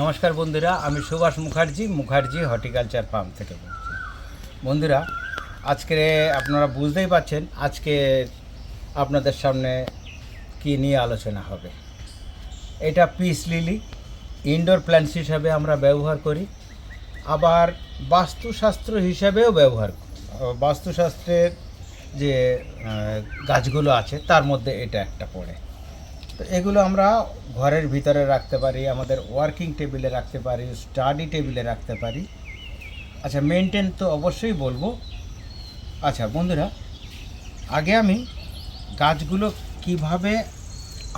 নমস্কার বন্ধুরা, আমি সুভাষ মুখার্জি মুখার্জি হর্টিকালচার ফার্ম থেকে বলছি। বন্ধুরা, আজকে আপনারা বুঝতেই পারছেন আজকে আপনাদের সামনে কি নিয়ে আলোচনা হবে। এটা পিস লিলি, ইনডোর প্ল্যান্টস হিসাবে আমরা ব্যবহার করি, আবার বাস্তুশাস্ত্র হিসাবেও ব্যবহার। বাস্তুশাস্ত্রের যে গাছগুলো আছে, তার মধ্যে এটা একটা পড়ে। তো এগুলো আমরা ঘরের ভিতরে রাখতে পারি, আমাদের ওয়ার্কিং টেবিলে রাখতে পারি স্টাডি টেবিলে রাখতে পারি। আচ্ছা মেনটেন তো অবশ্যই বলব। আচ্ছা বন্ধুরা, আগে আমি গাছগুলো কীভাবে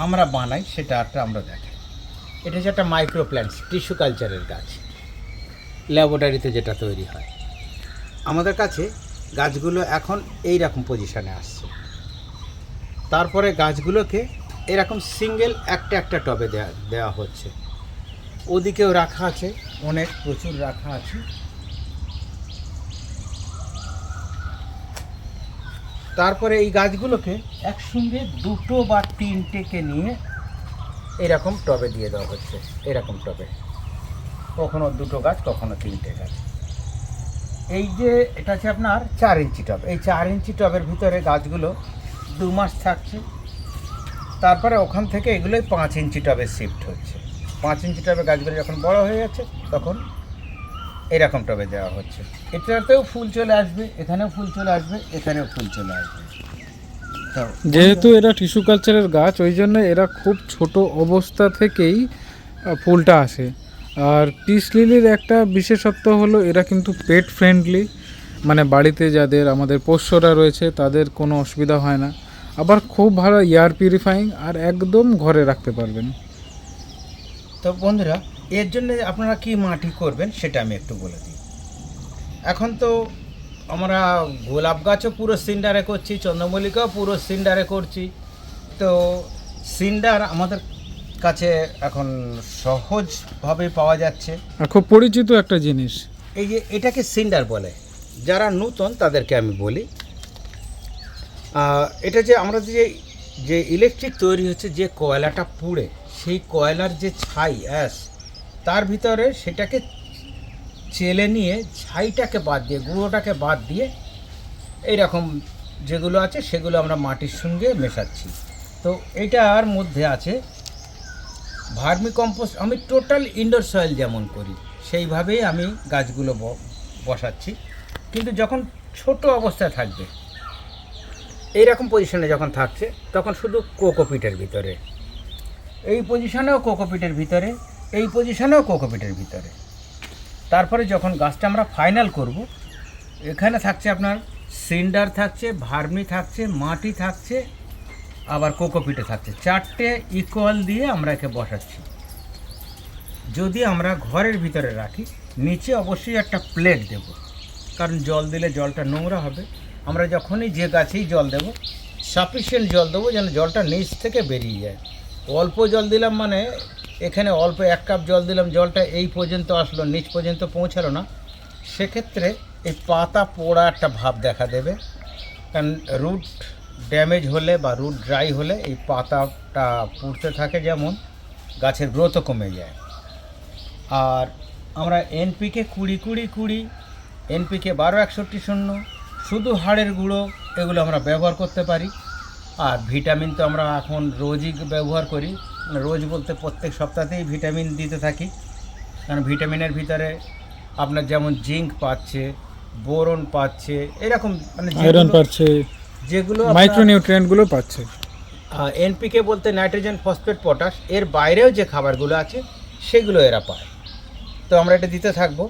আমরা বানাই সেটা একটা আমরা দেখাই। এটা হচ্ছে একটা মাইক্রো প্ল্যান্টস টিস্যু কালচারের গাছ। ল্যাবরেটরিতে যেটা তৈরি হয়। আমাদের কাছে গাছগুলো এখন এই রকম পজিশনে আসছে। তারপরে গাছগুলোকে এরকম সিঙ্গেল একটা একটা টবে দেওয়া দেওয়া হচ্ছে। ওদিকেও রাখা আছে, অনেক প্রচুর রাখা আছে। তারপরে এই গাছগুলোকে একসঙ্গে দুটো বা তিনটেকে নিয়ে এরকম টবে দিয়ে দেওয়া হচ্ছে, এরকম টবে কখনো দুটো গাছ, কখনো তিনটে গাছ। এই যে এটা হচ্ছে আপনার চার ইঞ্চি টব এই চার ইঞ্চি টবের ভিতরে গাছগুলো দু মাস থাকছে। তারপরে ওখান থেকে এগুলোই পাঁচ ইঞ্চি টবে শিফট হচ্ছে। পাঁচ ইঞ্চি টবে গাছগুলো যখন বড় হয়ে যাচ্ছে, তখন এরকম টবে দেওয়া হচ্ছে। এটাতেও ফুল চলে আসবে, এখানেও ফুল চলে আসবে, এখানেও ফুল চলে আসবে। যেহেতু এরা টিস্যু কালচারের গাছ, ওই জন্য এরা খুব ছোট অবস্থা থেকেই ফুলটা আসে। আর পিস লিলির একটা বিশেষত্ব হলো, এরা কিন্তু পেট ফ্রেন্ডলি মানে বাড়িতে যাদের, আমাদের পোষ্যরা রয়েছে, তাদের কোনো অসুবিধা হয় না। আবার খুব ভালো এয়ার পিউরিফাইং আর একদম ঘরে রাখতে পারবেন। তো বন্ধুরা এর জন্য আপনারা কি মাটি করবেন সেটা আমি একটু বলে দিই। এখন তো আমরা গোলাপ গাছও পুরো সিন্ডারে করছি চন্দ্রমল্লিকাও পুরো সিন্ডারে করছি। তো সিন্ডার আমাদের কাছে এখন সহজভাবে পাওয়া যাচ্ছে। আর খুব পরিচিত একটা জিনিস। এই যে এটাকে সিন্ডার বলে যারা নূতন তাদেরকে আমি বলি। এটা যে আমরা যে যে ইলেকট্রিক তৈরি হচ্ছে যে কয়লাটা পুড়ে, সেই কয়লার যে ছাই, অ্যাশ, তার ভিতরে সেটাকে চেলে নিয়ে ছাইটাকে বাদ দিয়ে, গুঁড়োটাকে বাদ দিয়ে এইরকম যেগুলো আছে সেগুলো আমরা মাটির সঙ্গে মেশাচ্ছি। তো এটার মধ্যে আছে ভার্মি কম্পোস্ট আমি টোটাল ইনডোর সয়েল যেমন করি, সেইভাবেই আমি গাছগুলো বসাচ্ছি। কিন্তু যখন ছোট অবস্থায় থাকবে এইরকম পজিশনে যখন থাকছে, তখন শুধু কোকোপিটের ভিতরে। এই পজিশনেও কোকোপিটের ভিতরে, এই পজিশনেও কোকোপিটের ভিতরে। তারপরে যখন গাছটা আমরা ফাইনাল করব, এখানে থাকছে আপনার সিন্ডার থাকছে, ভার্মি থাকছে, মাটি থাকছে, আবার কোকোপিটে থাকছে। চারটে ইকুয়াল দিয়ে আমরা একে বসাচ্ছি। যদি আমরা ঘরের ভিতরে রাখি, নিচে অবশ্যই একটা প্লেট দেব। কারণ জল দিলে জলটা নোংরা হবে। আমরা যখনই যে গাছেই জল দেব সাফিসিয়েন্ট জল দেবো যেন জলটা নিচ থেকে বেরিয়ে যায়। অল্প জল দিলাম মানে এখানে অল্প এক কাপ জল দিলাম, জলটা এই পর্যন্ত আসলো, নিচ পর্যন্ত পৌঁছালো না। সেক্ষেত্রে এই পাতা পোড়া একটা ভাব দেখা দেবে। কারণ রুট ড্যামেজ হলে বা রুট ড্রাই হলে এই পাতাটা পুড়তে থাকে যেমন, গাছের গ্রোথও কমে যায়। আর আমরা এনপিকে কুড়ি কুড়ি কুড়ি এনপিকে বারো একষট্টি শূন্য শুধু হাড়ের গুঁড়ো এগুলো আমরা ব্যবহার করতে পারি। আর ভিটামিন তো আমরা এখন রোজই ব্যবহার করি। মানে রোজ বলতে প্রত্যেক সপ্তাহতেই ভিটামিন দিতে থাকি। কারণ ভিটামিনের ভিতরে আপনার যেমন জিঙ্ক পাচ্ছে বোরন পাচ্ছে এরকম মানে আয়রন পাচ্ছে যেগুলো মাইক্রোনিউট্রিয়েন্টগুলো পাচ্ছে। এনপিকে বলতে নাইট্রোজেন ফসফেট পটাশ এর বাইরেও যে খাবারগুলো আছে সেগুলো এরা পায়। তো আমরা এটা দিতে থাকব।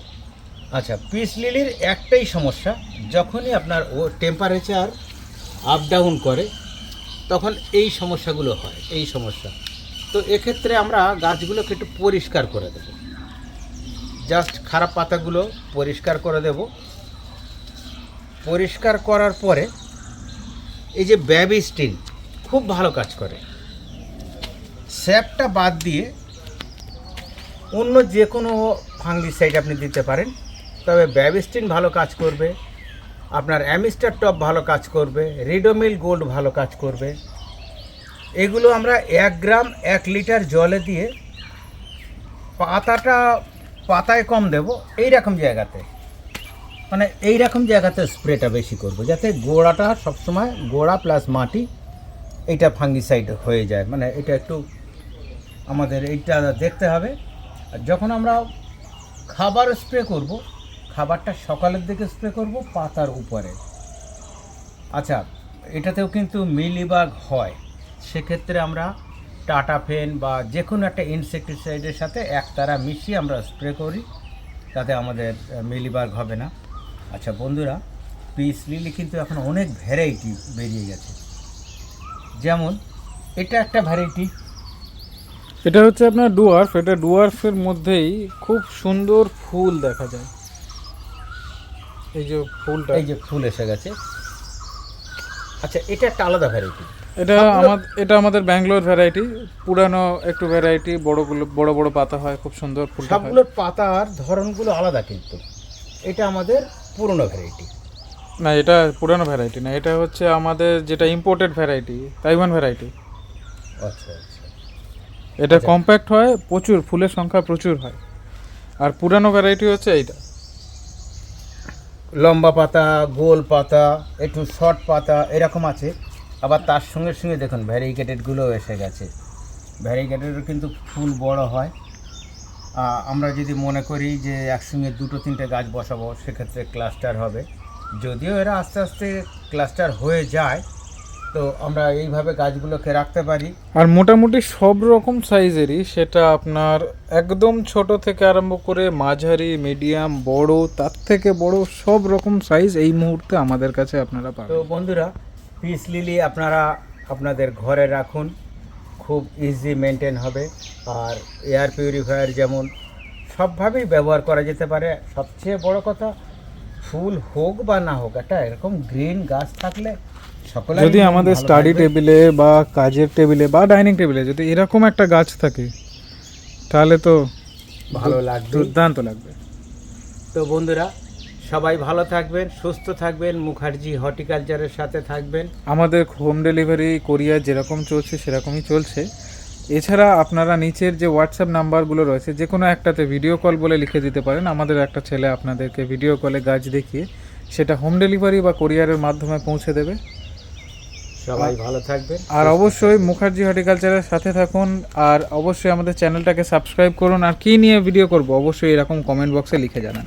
আচ্ছা পিস লিলির একটাই সমস্যা যখনই আপনার ও টেম্পারেচার আপ ডাউন করে, তখন এই সমস্যাগুলো হয়, এই সমস্যা। তো এক্ষেত্রে আমরা গাছগুলোকে একটু পরিষ্কার করে দেবো। জাস্ট খারাপ পাতাগুলো পরিষ্কার করে দেব। পরিষ্কার করার পরে এই যে ব্যাবি স্টিন খুব ভালো কাজ করে। স্যাপটা বাদ দিয়ে অন্য যে কোনো ফাঙ্গিসাইড আপনি দিতে পারেন, তবে ব্যাবিস্টিন ভালো কাজ করবে। আপনার অ্যামিস্টার টপ ভালো কাজ করবে রিডোমিল গোল্ড ভালো কাজ করবে। এগুলো আমরা এক গ্রাম, এক লিটার জলে দিয়ে পাতাটা পাতায় কম দেব এই রকম জায়গাতে। মানে এই রকম জায়গাতে স্প্রেটা বেশি করব, যাতে গোড়াটা সবসময় গোড়া প্লাস মাটি এইটা ফাঙ্গিসাইড হয়ে যায়। মানে এটা একটু আমাদের এইটা দেখতে হবে। আর যখন আমরা খাবার স্প্রে করব খাবারটা সকালের দিকে স্প্রে করব, পাতার উপরে। আচ্ছা এটাতেও কিন্তু মিলিবাগ হয়। সেক্ষেত্রে আমরা টাটা ফেন বা যে কোনো একটা ইনসেকটিসাইডের সাথে একতারা মিশিয়ে আমরা স্প্রে করি। তাতে আমাদের মিলিবাগ হবে না। আচ্ছা বন্ধুরা, পিস লিলি কিন্তু এখন অনেক ভ্যারাইটি বেরিয়ে গেছে। যেমন, এটা একটা ভ্যারাইটি এটা হচ্ছে আপনার ডুয়ার্ফ। এটা ডুয়ার্ফের মধ্যেই খুব সুন্দর ফুল দেখা যায়। এই যে ফুলটা। এই যে ফুল এসে গেছে। আচ্ছা এটা একটা আলাদা ভ্যারাইটি এটা আমার এটা আমাদের ব্যাঙ্গালোর ভ্যারাইটি পুরানো একটু ভ্যারাইটি বড়গুলো বড় বড় পাতা হয় খুব সুন্দর হয়। সবগুলোর পাতার ধরনগুলো আলাদা কিন্তু। এটা আমাদের পুরনো ভ্যারাইটি না এটা পুরানো ভ্যারাইটি না এটা হচ্ছে আমাদের যেটা ইম্পোর্টেড ভ্যারাইটি তাইওয়ান ভ্যারাইটি আচ্ছা আচ্ছা। এটা কম্প্যাক্ট হয় প্রচুর ফুলের সংখ্যা প্রচুর হয়। আর পুরানো ভ্যারাইটি হচ্ছে এইটা। লম্বা পাতা, গোল পাতা, একটু শর্ট পাতা, এরকম আছে। আবার তার সঙ্গে সঙ্গে দেখুন ভ্যারিগেটেডগুলোও এসে গেছে। ভ্যারিগেটেডও কিন্তু ফুল বড় হয়। আমরা যদি মনে করি যে একসঙ্গে দুটো, তিনটে গাছ বসাবো, সেক্ষেত্রে ক্লাস্টার হবে। যদিও এরা আস্তে আস্তে ক্লাস্টার হয়ে যায় তো আমরা এইভাবে গাছগুলোকে রাখতে পারি। আর মোটামুটি সব রকম সাইজেরই সেটা আপনার একদম ছোট থেকে আরম্ভ করে মাঝারি মিডিয়াম বড় তার থেকে বড় সব রকম সাইজ এই মুহূর্তে আমাদের কাছে আপনারা তো বন্ধুরা পিস লিলি আপনারা আপনাদের ঘরে রাখুন খুব ইজি মেনটেন হবে। আর এয়ার পিউরিফায়ার যেমন সবভাবেই ব্যবহার করা যেতে পারে। সবচেয়ে বড় কথা ফুল হোক বা না হোক একটা এরকম গ্রিন গাছ থাকলে সকলে যদি আমাদের স্টাডি টেবিলে বা কাজের টেবিলে বা ডাইনিং টেবিলে যদি এরকম একটা গাছ থাকে তাহলে তো ভালো লাগবে। দুর্দান্ত লাগবে। তো বন্ধুরা সবাই ভালো থাকবেন সুস্থ থাকবেন মুখার্জি হর্টিকালচারের সাথে থাকবেন। আমাদের হোম ডেলিভারি কোরিয়ার যেরকম চলছে সেরকমই চলছে। এছাড়া আপনারা নিচের যে হোয়াটসঅ্যাপ নাম্বারগুলো রয়েছে যে কোনো একটাতে ভিডিও কল বলে লিখে দিতে পারেন। আমাদের একটা ছেলে আপনাদেরকে ভিডিও কলে গাছ দেখিয়ে সেটা হোম ডেলিভারি বা কোরিয়ারের মাধ্যমে পৌঁছে দেবে। সবাই ভালো থাকবেন আর অবশ্যই মুখার্জি হর্টিকালচারের সাথে থাকুন আর অবশ্যই আমাদের চ্যানেলটাকে সাবস্ক্রাইব করুন আর কি নিয়ে ভিডিও করব অবশ্যই এরকম কমেন্ট বক্সে লিখে জানান।